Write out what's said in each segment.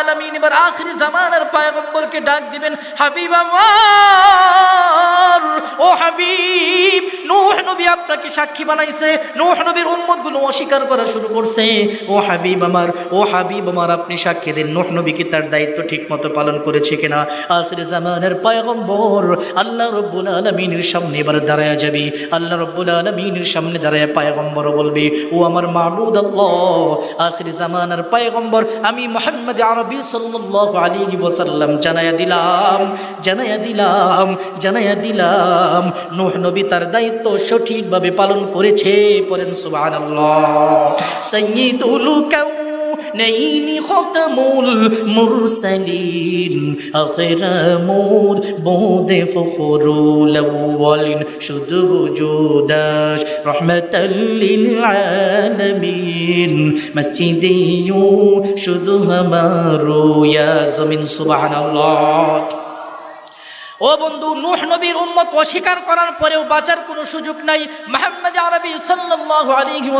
আলামিন এবার আখরি জামানার পায়গম্বরকে ডাক দিবেন হাবিব আমার ও হাবিব নূহ নবী আপনাকে সাক্ষী বানাইছে। নূহ নবীর উম্মতগুলো অস্বীকার করা শুরু করছে। ও হাবিব আমার, ও হাবিব আমার, আপনি সাক্ষী দিন, নূহ নবী কি তার দায়িত্ব ঠিকমতো পালন করেছে কিনা? আখরি জামানের পয়গম্বর, আল্লাহ রব্বুল আলমিনের সামনে এবার দাঁড়ায় যাবি। আল্লাহ রব্বুল আলমিনের সামনে দাঁড়ায় পায়গম্বর বলবি, ও আমার মাহমুদ আল্লাহ, আখরি জামানার পায়গম্বর, আমি মোহাম্মদ আরবি সাল্লাল্লাহু আলাইহি ওয়াসাল্লাম জানায়া দিলাম জানায়া দিলাম জানায়া দিলাম, নূহ নবী তার দায়িত্ব সঠিকভাবে পালন করেছে পড়েন সুবহানাল্লাহ সাইয়্যিদুল কাউ نين ختم المرسلين آخر مود بود فخر الأولين شد وجوداش رحمة للعالمين مسجدي شد همارو يا زمين سبحان الله ও বন্ধু, নূহ নবীর উম্মত অস্বীকার করার পরেও বাঁচার কোনো সুযোগ নাই। মোহাম্মদ আরবি সাল্লাল্লাহু আলাইহি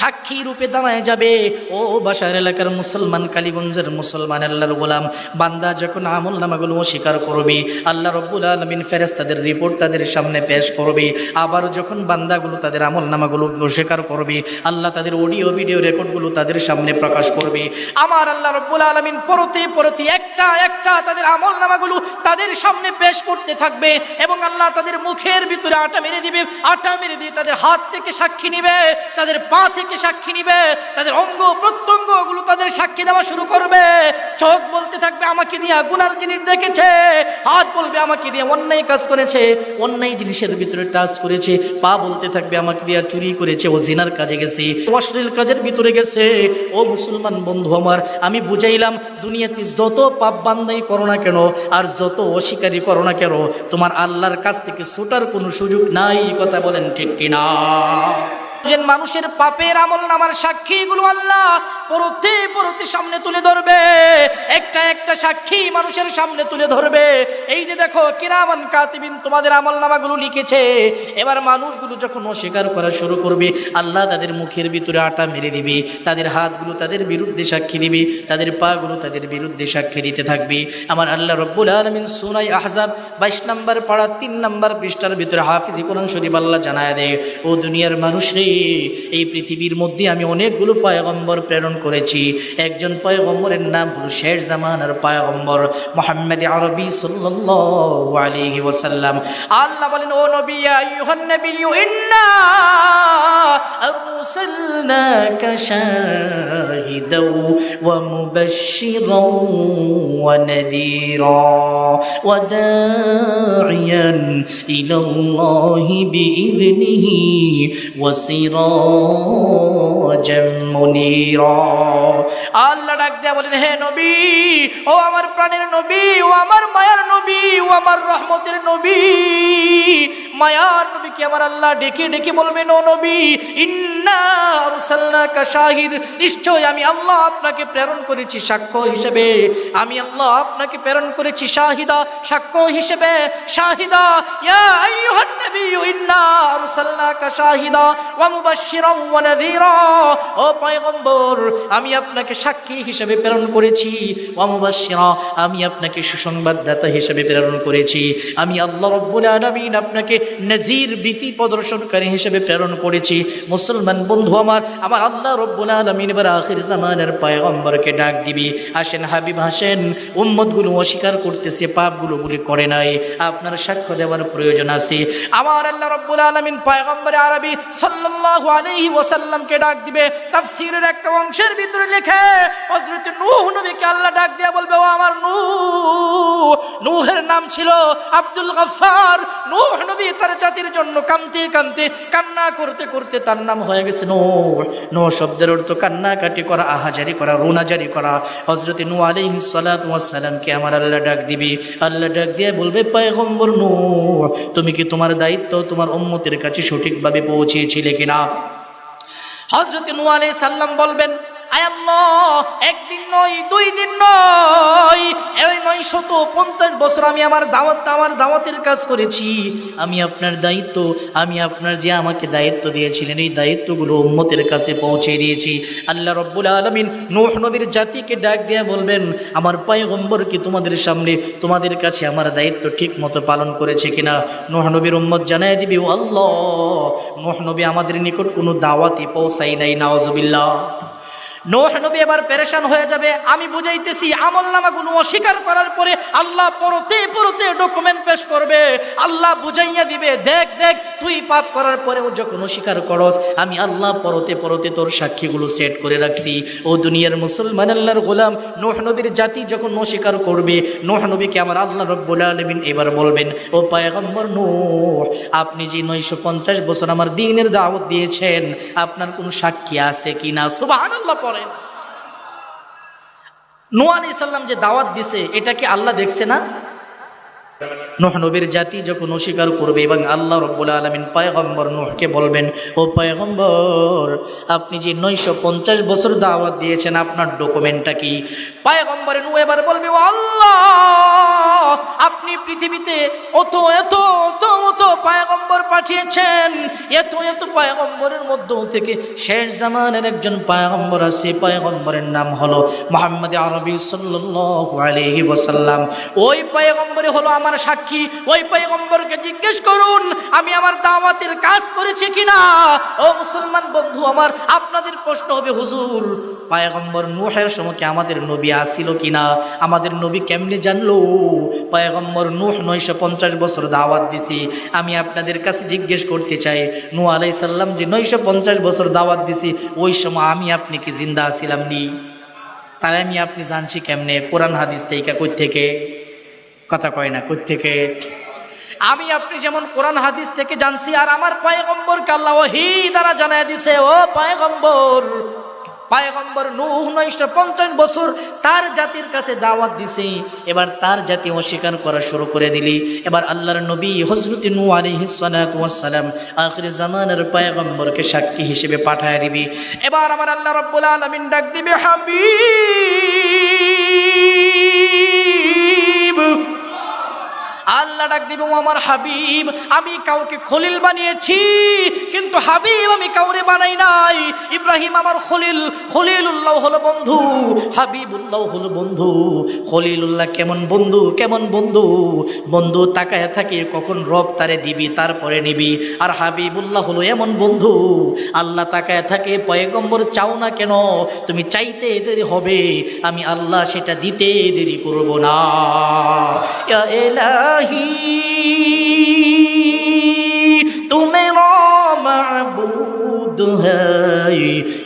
সাক্ষী রূপে দাঁড়ায় যাবে। ও বাসার এলাকার মুসলমান কালীগঞ্জের মুসলমান আল্লাহর গোলাম, বান্দা যখন আমল নামাগুলো অস্বীকার করবে, আল্লাহ রব্বুল আলমিন ফেরেস্তাদের রিপোর্ট তাদের সামনে পেশ করবে। আবার যখন বান্দাগুলো তাদের আমল নামাগুলো অস্বীকার করবে, আল্লাহ তাদের অডিও ভিডিও রেকর্ডগুলো তাদের সামনে প্রকাশ করবে। আমার আল্লাহ রব্বুল আলমিন পরতে পরতে একটা একটা তাদের আমল নামাগুলো তাদের সামনে পেশ করতে থাকবে এবং আল্লাহ তাদের মুখের ভিতরে আটা মেরে দিবে। আটা মেরে দিয়ে তাদের হাত থেকে সাক্ষী নিবে, তাদের পা থেকে সাক্ষী নিবে, তাদের অঙ্গ প্রত্যঙ্গ তাদের সাক্ষী দেওয়া শুরু করবে। চোখ বলতে থাকবে, আমাকে দিয়ে গুনার জিনিস দেখেছে। হাত বলবে, আমাকে দিয়ে অন্যায় কাজ করেছে। অন্যায় জিনিসের ভিতরে টাচ করেছে। পা বলতে থাকবে, আমাকে দিয়ে চুরি করেছে। ও জিনার কাজে গেছে। অশ্লীল কাজের ভিতরে গেছে। ও মুসলমান বন্ধু আমার। আমি বুঝাইলাম, দুনিয়াতে যত পাপ বান্দাই করো না কেন, আর যত অস্বীকারী করো না কেন, তোমার আল্লাহর কাছ থেকে ছুটার কোনো সুযোগ নাই। কথা বলেন ঠিক কিনা? যে মানুষের পাপের আমল নামার সাক্ষীগুলো আল্লাহ পরতে পরতে সামনে তুলে ধরবে। একটা একটা সাক্ষী মানুষের সামনে তুলে ধরবে। এই যে দেখো, কিরামান কাতিবিন তোমাদের আমল নামাগুলো লিখেছে। এবার মানুষগুলো যখন অস্বীকার করা শুরু করবে, আল্লাহ তাদের মুখের ভিতরে আটা মেরে দিবে, তাদের হাতগুলো তাদের বিরুদ্ধে সাক্ষী দিবে, তাদের পাগুলো তাদের বিরুদ্ধে সাক্ষী দিতে থাকবে। আমার আল্লাহ রব্বুল আলমিন সুনাই আহজাব বাইশ নম্বর পাড়া, তিন নম্বর পৃষ্ঠার ভিতরে হাফিজি কোরআন শরীফ আল্লাহ জানায় দেয়, ও দুনিয়ার মানুষ রে এই পৃথিবীর মধ্যে আমি অনেকগুলো পায়গম্বর প্রেরণ করেছি। একজন পায়গম্বরের নাম হলো শেষ জামানার পয়গম্বর মোহাম্মদ আরবি সাল্লাল্লাহু আল্লাহ বলেন, ও নবী, ইয়া আইয়ুহান মুবাশশিরাও ওয়া নাযীরা ওয়া দা'iয়ান ইলা আল্লাহি বিইذনিহি ওয়া সিরাজাম মুনীরা। আল্লাহ ডাক দেয়া বলেন, হে নবী, ও আমার প্রাণের নবী, ও আমার মায়ার নবী, ও আমার রহমতের নবী মায়ার নবীকে আমার আল্লাহ ডেকে ডেকে বলবেন, ও নবী, ইন্না আরসালনাকা শাহিদ নিশ্চয় আমি আল্লাহ আপনাকে প্রেরণ করেছি সাক্ষ্য হিসেবে। আমি আল্লাহ আপনাকে প্রেরণ করেছি শাহিদা, সাক্ষ্য হিসেবে। শাহিদা, ইয়া আইয়ুহান নাবিয়্যু, ইন্না আরসালনাকা শাহিদা, ওয়া মুবাশশিরাও ওয়া ও পয়গম্বর, আমি আপনাকে সাক্ষী হিসেবে প্রেরণ করেছি। ওয়া মুবাশশিরা, আমি আপনাকে সুসংবাদদাতা হিসেবে প্রেরণ করেছি। আমি আল্লাহ রব্বুল আলামিন আপনাকে নজির ভীতি প্রদর্শনকারী হিসেবে প্রেরণ করেছি। মুসলমান বন্ধু আমার আমার আল্লাহ রব্বুল আলামিন এবার আখির জামানের পয়গম্বরকে ডাক দিবি। আসেন হাবিব হাসেন উম্মতগুলো অস্বীকার করতেছে, পাপগুলো বলে করে নাই। আপনার সাক্ষ্য দেওয়ার প্রয়োজন আছে। আমার আল্লাহ রব্বুল আলামিন পয়গম্বর আরবি সাল্লাল্লাহু আলাইহি ওয়াসাল্লামকে ডাক দিবে। তাফসীরের একটা অংশের ভিতরে লেখে হযরত নূহ নবীকে আল্লাহ ডাক দিয়ে বলবে, ও আমার নূহ, নূহের নাম ছিল আব্দুল গফফার। নূহ নবী তার জাতির জন্য কাঁদতে কাঁদতে কান্না করতে করতে তার নাম হয়ে গেছে নূহ নূহ শব্দের অর্থ কান্নাকাটি করা, আহাজারি করা, রোনাজারি করা। আলাইহিস সালাতু ওয়াস সালামকে আমার আল্লাহ ডাক দিবি। আল্লাহ ডাক দিয়ে বলবে, পয়গম্বর নূহ তুমি কি তোমার দায়িত্ব তোমার উম্মতের কাছে সঠিকভাবে পৌঁছিয়েছিলে কিনা? হজরত নু আলাই সাল্লাম বলবেন আল্লাহ, একদিন নয়, দুই দিন নয়। নয় শত পঞ্চাশ বছর আমি আমার দাওয়াত, আমার দাওয়াতের কাজ করেছি। আমি আপনার দায়িত্ব, আমি আপনার যে আমাকে দায়িত্ব দিয়েছিলেন, এই দায়িত্বগুলো উম্মতের কাছে পৌঁছে দিয়েছি। আল্লাহ রব্বুল আলমিন নোহ নবীর জাতিকে ডাক দিয়ে বলবেন, আমার কি তোমাদের সামনে, তোমাদের কাছে আমার দায়িত্ব ঠিক মতো পালন করেছে কিনা? নোহ নবীর উম্মত জানাই দিবি, ও আল্লাহ, নোহ নবী আমাদের নিকট কোনো দাওয়াতি পৌঁছাই নাই নওয়াজবিল্লাহ নোহ নবী এবার পেরেশান হয়ে যাবে। আমি বুঝাইতেছি, আমল নামাগুলো অস্বীকার করার পরে আল্লাহ পরতে পরতে ডকুমেন্ট পেশ করবে। আল্লাহ বুঝাইয়া দিবে, দেখ দেখ, তুই পাপ করার পরেও যখন অস্বীকার করস, আমি আল্লাহ পরতে পরতে তোর সাক্ষীগুলো সেট করে রাখছি। ও দুনিয়ার মুসলমান, আল্লাহর গোলাম, নোহ নবীর জাতি যখন অস্বীকার করবে, নোহ নবীকে আমার আল্লাহ রব্বুল আলমিন এবার বলবেন, ও পায়গম্বর নোহ, আপনি যে নয়শো পঞ্চাশ বছর আমার দিনের দাওয়াত দিয়েছেন, আপনার কোনো সাক্ষী আছে কি না সুবাহ আল্লাহ পড়েন নোয়া আলি সাল্লাম যে দাওয়াত দিছে এটা কি আল্লাহ দেখছে না? নোহ নবীর জাতি যখন অস্বীকার করবে এবং আল্লাহ রব্বুল আলমিন পায়গম্বর নোহকে বলবেন, ও পায়গম্বর, আপনি যে নয়শো পঞ্চাশ বছর দাওয়াত দিয়েছেন, আপনার ডকুমেন্টটা কি? পায়গম্বরে নু এবার বলবে, ও আল্লাহ, আপনি পৃথিবীতে অত, এত, অত অত পায়গম্বর পাঠিয়েছেন। এত এত পায়গম্বরের মধ্য থেকে শেষ জামানের একজন পায়গম্বর আছে। পায়গম্বরের নাম হলো মোহাম্মদ আরবি সাল্লাল্লাহু আলাইহি ওয়াসাল্লাম। ওই পায়গম্বরে হলো আমার সাক্ষী, ওই পায়গম্বরকে জিজ্ঞেস করুন, আমি আমার দাওয়াতের কাজ করেছি কিনা? ও মুসলমান বন্ধু আমার, আপনাদের প্রশ্ন হবে, হুজুর, পায়গম্বর নুহের সময় কি আমাদের নবী আসিল কিনা? আমাদের নবী কেমনে জানলো? পায়গম্বর নুহ নয়শো পঞ্চাশ বছর দাওয়াত দিছি। আমি আপনাদের কাছে জিজ্ঞেস করতে চাই নু আলাই সাল্লাম যে নয়শো পঞ্চাশ বছর দাওয়াত দিছি, ওই সময় আমি আপনি কি জিন্দা আছিলাম নি? তাহলে আমি আপনি জানছি কেমনে? কোরআন হাদিস থেকে কই থেকে? কথা কয় না থেকে? আমি আপনি যেমন কোরআন হাদিস থেকে জানছি, আর আমার পায়গম্বরকে আল্লাহ ওহি দ্বারা জানায় দিছে, ও পায়গম্বর পায়গম্বর নূহ নয়শো পঞ্চাশ বছর তার জাতির কাছে দাওয়াত দিছে, এবার তার জাতি অস্বীকার করা শুরু করে দিলি। এবার আল্লাহর নবী হজরত নূ আলাইহিস সালাতু ওয়াস সালাম আখির জামানের পায়গম্বরকে সাক্ষী হিসেবে পাঠায় দিবি। এবার আমার আল্লাহ রাব্বুল আলামিন ডাক দিবে, হাবিব! আল্লাহ ডাক দিব আমার হাবিব, আমি কাউকে খলিল বানিয়েছি, কিন্তু হাবিব আমি কাউরে বানাই নাই। ইব্রাহিম আমার খলিল, খলিলুল্লাহ হলো বন্ধু, হাবিবুল্লাহ হলো বন্ধু। খলিলুল্লাহ কেমন বন্ধু কেমন বন্ধু? বন্ধু তাকায় থাকে, কখন রব তারে দিবি, তারপরে নিবি। আর হাবিবুল্লাহ হলো এমন বন্ধু, আল্লাহ তাকায় থাকে, পয়গম্বর চাও না কেন? তুমি চাইতে দেরি হবে, আমি আল্লাহ সেটা দিতে দেরি করব না। ইয়া तुमेरा महबूद है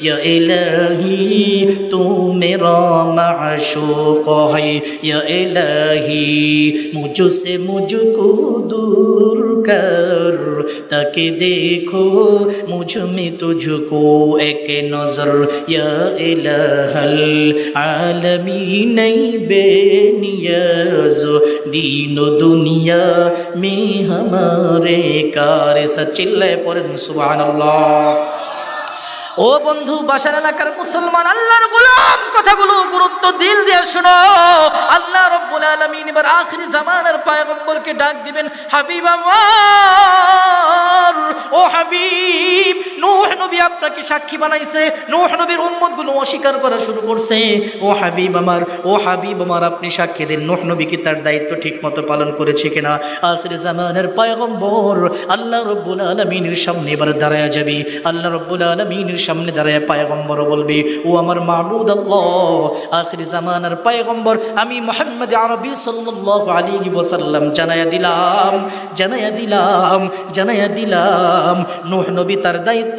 या इलाही तू मेरा माशूक है या इलाही मुझसे मुझको दूर کر تاکہ دیکھو مجھ میں تجھ کو ایک نظر یا الہ العالمین بے نیاز دین و دنیا میں ہمارے کار سچلے پرن سبحان اللہ ও বন্ধু, বাসার এলাকার মুসলমান, আল্লাহর গোলাম, কথাগুলো গুরুত্ব দিল দিয়ে শোনো। আল্লাহ রব্বুল আলামিন এবার আখরি জামানার পায়গম্বরকে ডাক দিবেন, হাবিব নবী আপনাকে সাক্ষী বানাইছে। নূহ নবীর উম্মতগুলো অস্বীকার করা শুরু করছে। ও হাবিব আমার, ও হাবিব আমার, আপনি সাক্ষী দিন। নূহ নবী কি তার দায়িত্ব ঠিক মতো পালন করেছে কিনা? আখরি জামানের পয়গম্বর, আল্লাহ রব্বুল আলামিনের সামনে এবার দাঁড়ায় যাবি। আল্লাহ রব্বুল আলামিনের সামনে দাঁড়ায় পায়গম্বর বলবি, ও আমার মাহবুদ আল্লাহ, আখরি জামানার পায়গম্বর, আমি মোহাম্মদ আরবি সাল্লাল্লাহু আলাইহি ওয়াসাল্লাম জানায়া দিলাম জানায়া দিলাম জানায়া দিলাম, নূহ নবী তার দায়িত্ব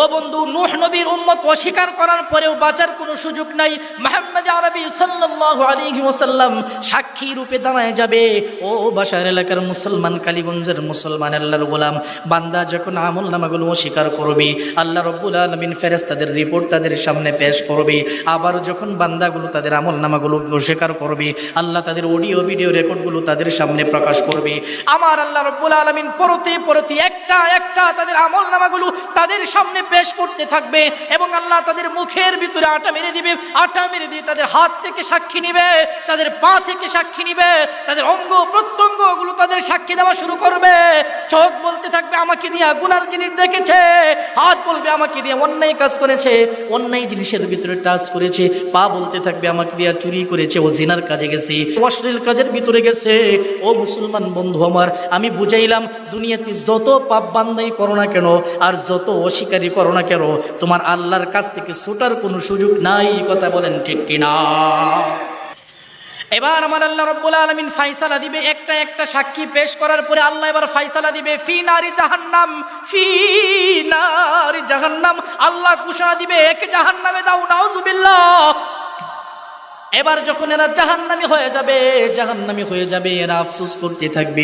ও বন্ধু, নূহ নবীর উম্মত অস্বীকার করার পরেও বাঁচার কোনো সুযোগ নাই। মোহাম্মদ আরবি ওয়াসাল্লাম সাক্ষী রূপে দাঁড়ায় যাবে। ও বাসার এলাকার মুসলমান, কালীগঞ্জের মুসলমান, আল্লাহর গোলাম, বান্দা যখন আমল নামাগুলো অস্বীকার করবে, আল্লাহ রব্বুল আলমিন ফেরেস্তাদের রিপোর্ট তাদের সামনে পেশ করবে। আবার যখন বান্দাগুলো তাদের আমল নামাগুলো অস্বীকার করবে, আল্লাহ তাদের অডিও ভিডিও রেকর্ডগুলো তাদের সামনে প্রকাশ করবে। আমার আল্লাহ রব্বুল আলমিন পরতে পরতে একটা একটা তাদের আমল নামাগুলো তাদের সামনে পেশ করতে থাকবে এবং আল্লাহ তাদের মুখের ভিতরে আটা মেরে দিবে। আটা মেরে দিয়ে তাদের হাত থেকে সাক্ষী নিবে, তাদের পা থেকে সাক্ষী নিবে, তাদের অঙ্গ প্রত্যঙ্গ ওগুলো তাদের সাক্ষী দেওয়া শুরু করবে। চোখ বলতে থাকবে, আমাকে দিয়ে গুনার জিনিস দেখেছে। হাত বলবে, আমাকে দিয়ে অন্যায় কাজ করেছে। অন্যায় জিনিসের ভিতরে টাচ করেছে। পা বলতে থাকবে, আমাকে দিয়ে চুরি করেছে, ও জিনার কাজে গেছে অশ্লীল কাজের ভিতরে গেছে। ও মুসলমান বন্ধু আমার, আমি বুঝাইলাম, দুনিয়াতে যত পাপ বান্দাই করো না কেন, আর যত অস্বীকারী করো না কেন? তোমার আল্লাহর কাছ থেকে ছুটার কোনো সুযোগ নাই কথা বলেন ঠিক কিনা? এবার আমার আল্লাহ রব্বুল আলমিন ফাইসালা দিবে, একটা একটা সাক্ষী পেশ করার পরে আল্লাহ এবার ফাইসালা দিবে, ফি নারী জাহান্নাম, ফি নারী জাহান্নাম, আল্লাহ ঘোষণা দিবে, একে জাহান্নামে দাও, নাউজুবিল্লাহ। এবার যখন এরা জাহান্নামি হয়ে যাবে, জাহান্নামি হয়ে যাবে, এরা আফসোস করতে থাকবে।